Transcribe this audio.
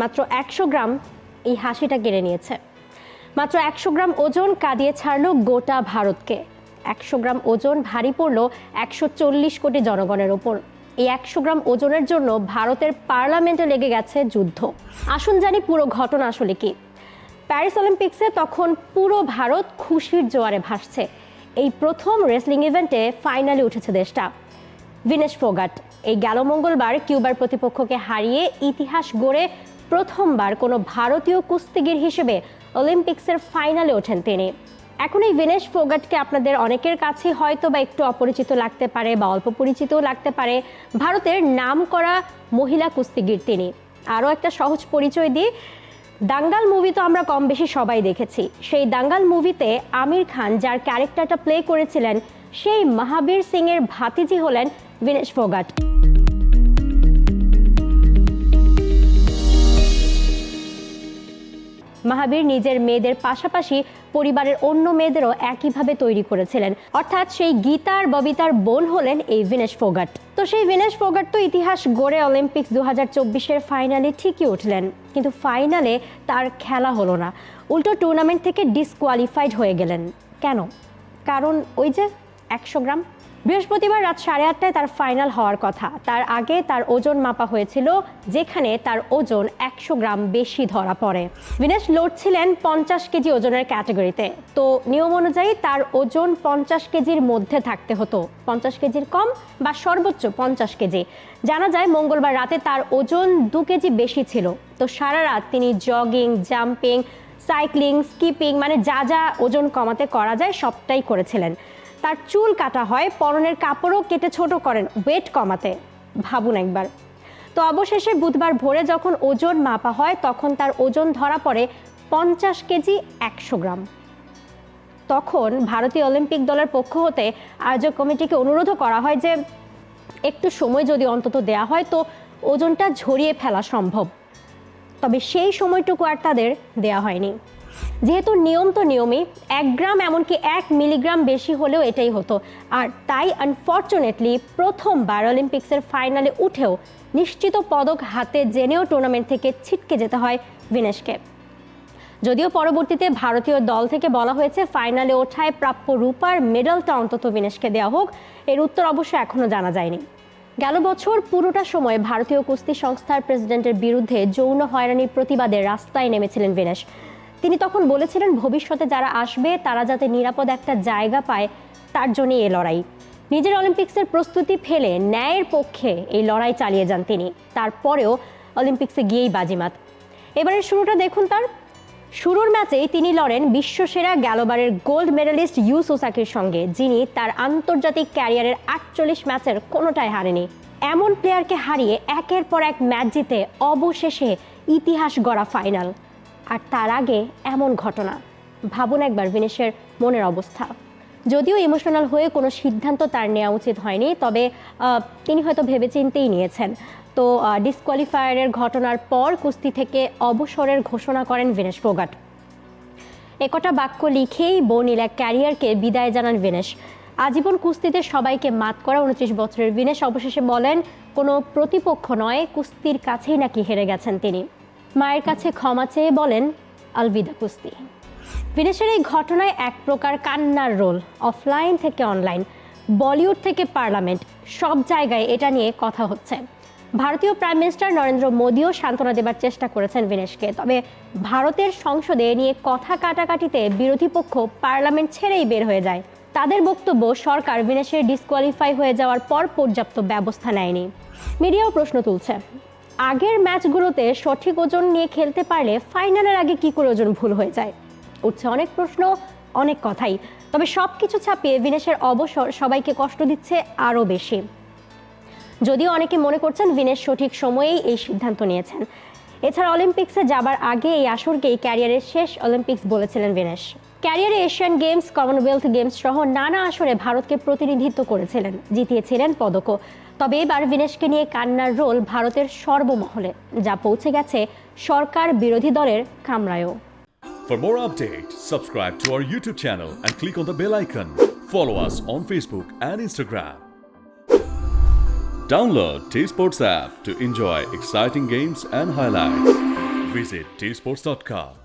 মাত্র একশো গ্রাম এই হাসিটা কেড়ে নিয়েছে। মাত্র একশো গ্রাম ওজন কাঁদিয়ে ছাড়লো গোটা ভারতকে। একশো গ্রাম ওজন ভারী পড়ল একশো চল্লিশ কোটি জনগণের ওপর। এই একশো গ্রাম ওজনের জন্য ভারতের পার্লামেন্টে লেগে গেছে যুদ্ধ। আসুন জানি পুরো ঘটনা আসলে কি। প্যারিস অলিম্পিক্সে তখন পুরো ভারত খুশির জোয়ারে ভাসছে। এই প্রথম রেসলিং ইভেন্টে ফাইনালে উঠেছে দেশটা। ভিনেশ ফোগাট, এই গেল মঙ্গলবার কিউবার প্রতিপক্ষকে হারিয়ে ইতিহাস গড়ে প্রথমবার কোনো ভারতীয় কুস্তিগির হিসেবে অলিম্পিক্সের ফাইনালে ওঠেন তিনি। এখন এই ভিনেশ ফোগাটকে আপনাদের অনেকের কাছে হয়তো বা একটু অপরিচিত লাগতে পারে বা অল্প পরিচিতও লাগতে পারে। ভারতের নাম করা মহিলা কুস্তিগির তিনি। আরও একটা সহজ পরিচয় দিয়ে, দাঙ্গাল মুভি তো আমরা কম বেশি সবাই দেখেছি। সেই দাঙ্গাল মুভিতে আমির খান, যার ক্যারেক্টারটা প্লে করেছিলেন, সেই মহাবীর সিং এর ভাতিজি হলেন বিনেশ ফোগাট। মহাবীর নিজের মেয়েদের পাশাপাশি পরিবারের অন্য মেয়েদেরও একইভাবে তৈরি করেছিলেন। অর্থাৎ সেই গীতার ববিতার বোন হলেন এই ভিনেশ ফোগাট। তো সেই ভিনেশ ফোগাট তো ইতিহাস গড়ে অলিম্পিক্স দু হাজার চব্বিশের ফাইনালে ঠিকই উঠলেন। কিন্তু ফাইনালে তার খেলা হলো না। উল্টো টুর্নামেন্ট থেকে ডিসকোয়ালিফাইড হয়ে গেলেন। কেন? কারণ ওই যে একশো গ্রাম বৃহস্পতিবার রাত সাড়ে আটটায় তার ফাইনাল হওয়ার কথা। তার আগে তার ওজন মাপা হয়েছিল, যেখানে তার ওজন একশো গ্রাম বেশি ধরা পড়ে। বিনেশ লড়ছিলেন পঞ্চাশ কেজি ওজনের ক্যাটাগরিতে। তো নিয়ম অনুযায়ী তার ওজন পঞ্চাশ কেজির মধ্যে থাকতে হতো। পঞ্চাশ কেজির কম বা সর্বোচ্চ পঞ্চাশ কেজি। জানা যায়, মঙ্গলবার রাতে তার ওজন দু কেজি বেশি ছিল। তো সারা রাত তিনি জগিং, জাম্পিং, সাইক্লিং, স্কিপিং মানে যা যা ওজন কমাতে করা যায় সবটাই করেছিলেন। তার চুল কাটা হয়, পরনের কাপড়ও কেটে ছোট করেন ওয়েট কমাতে। ভাবুন একবার। তো অবশেষে বুধবার ভোরে যখন ওজন মাপা হয়, তখন তার ওজন ধরা পড়ে পঞ্চাশ কেজি একশো গ্রাম। তখন ভারতীয় অলিম্পিক দলের পক্ষ হতে আয়োজক কমিটিকে অনুরোধও করা হয় যে, একটু সময় যদি অন্তত দেয়া হয়, তো ওজনটা ঝরিয়ে ফেলা সম্ভব। তবে সেই সময়টুকু আর তাদের দেয়া হয়নি। যেহেতু নিয়ম তো নিয়মই, এক গ্রাম এমনকি এক মিলিগ্রাম বেশি হলেও এটাই হতো। আর তাই আনফর্চুনেটলি প্রথমবার অলিম্পিক্সের ফাইনালে উঠেও নিশ্চিত পদক হাতে জেনেও টুর্নামেন্ট থেকে ছিটকে যেতে হয় বিনেশকে যদিও পরবর্তীতে ভারতীয় দল থেকে বলা হয়েছে, ফাইনালে ওঠায় প্রাপ্য রূপার মেডেলটা অন্তত বিনেশকে দেওয়া হোক, এর উত্তর অবশ্য এখনও জানা যায়নি। গেল বছর পুরোটা সময় ভারতীয় কুস্তি সংস্থার প্রেসিডেন্টের বিরুদ্ধে যৌন হয়রানির প্রতিবাদে রাস্তায় নেমেছিলেন বিনেশ তিনি তখন বলেছিলেন, ভবিষ্যতে যারা আসবে, তারা যাতে নিরাপদ একটা জায়গা পায়, তার জন্যই এ লড়াই। নিজের অলিম্পিক্সের প্রস্তুতি ফেলে ন্যায়ের পক্ষে এই লড়াই চালিয়ে যান তিনি। তারপরেও অলিম্পিক্সে গিয়েই বাজিমাত। এবারের শুরুটা দেখুন তার। শুরুর ম্যাচেই তিনি লড়েন বিশ্বসেরা গ্যালোবারের গোল্ড মেডালিস্ট ইউ সোসাকির সঙ্গে, যিনি তার আন্তর্জাতিক ক্যারিয়ারের আটচল্লিশ ম্যাচের কোনোটাই হারেনি। এমন প্লেয়ারকে হারিয়ে একের পর এক ম্যাচ জিতে অবশেষে ইতিহাস গড়া ফাইনাল। আর তার আগে এমন ঘটনা। ভাবুন একবার বিনেশের মনের অবস্থা। যদিও ইমোশনাল হয়ে কোনো সিদ্ধান্ত তার নেওয়া উচিত হয়নি, তবে তিনি হয়তো ভেবেচিন্তেই নিয়েছেন। তো ডিসকোয়ালিফায়ারের ঘটনার পর কুস্তি থেকে অবসরের ঘোষণা করেন ভিনেশ ফোগাট। একটা বাক্য লিখেই বনিলা ক্যারিয়ারকে বিদায় জানান ভিনেশ। আজীবন কুস্তিতে সবাইকে মাত করা উনত্রিশ বছরের ভিনেশ অবশেষে বলেন, কোনো প্রতিপক্ষ নয়, কুস্তির কাছেই নাকি হেরে গেছেন তিনি। মায়ের কাছে ক্ষমা চেয়ে বলেন, আলবিদা কুস্তি। ভিনেশের এই ঘটনায় এক প্রকার কান্নার রোল, অফলাইন থেকে অনলাইন, বলিউড থেকে পার্লামেন্ট, সব জায়গায় এটা নিয়ে কথা হচ্ছে। ভারতীয় প্রাইম মিনিস্টার নরেন্দ্র মোদীও সান্ত্বনা দেবার চেষ্টা করেছেন বিনেশকে। তবে ভারতের সংসদে নিয়ে কথা কাটাকাটিতে বিরোধী পক্ষ পার্লামেন্ট ছেড়েই বের হয়ে যায়। তাদের বক্তব্য, সরকার বিনেশের ডিসকোয়ালিফাই হয়ে যাওয়ার পর পর্যাপ্ত ব্যবস্থা নেয়নি। মিডিয়াও প্রশ্ন তুলছে। আগের ম্যাচগুলোতে সঠিক ওজন নিয়ে খেলতে পারলে ফাইনালের আগে কি করে ওজন ভুল হয়ে যায়? উঠছে অনেক প্রশ্ন, অনেক কথাই। তবে সব কিছু ছাপিয়ে বিনেশের অবসর সবাইকে কষ্ট দিচ্ছে আরও বেশি। যদিও অনেকে মনে করছেন ভিনেশ সঠিক সময়েই এই সিদ্ধান্ত নিয়েছেন। এছাড়া অলিম্পিক্সে যাবার আগে এই আসরকেই ক্যারিয়ারের শেষ অলিম্পিক্স বলেছিলেন ভিনেশ। ক্যারিয়ারে এশিয়ান গেমস কমনওয়েলথ গেমস সহ নানা আসরে ভারতকে প্রতিনিধিত্ব করেছিলেন জিতিয়েছিলেন পদকও তবে এবার ভিনেশকে নিয়ে কান্নার রোল ভারতের সর্বমহলে যা পৌঁছে গেছে সরকার বিরোধী দলের কামরায়ও For more updates, subscribe to our YouTube channel and click on the bell icon. Follow us on Facebook and Instagram. Download T Sports app to enjoy exciting games and highlights. Visit tsports.com.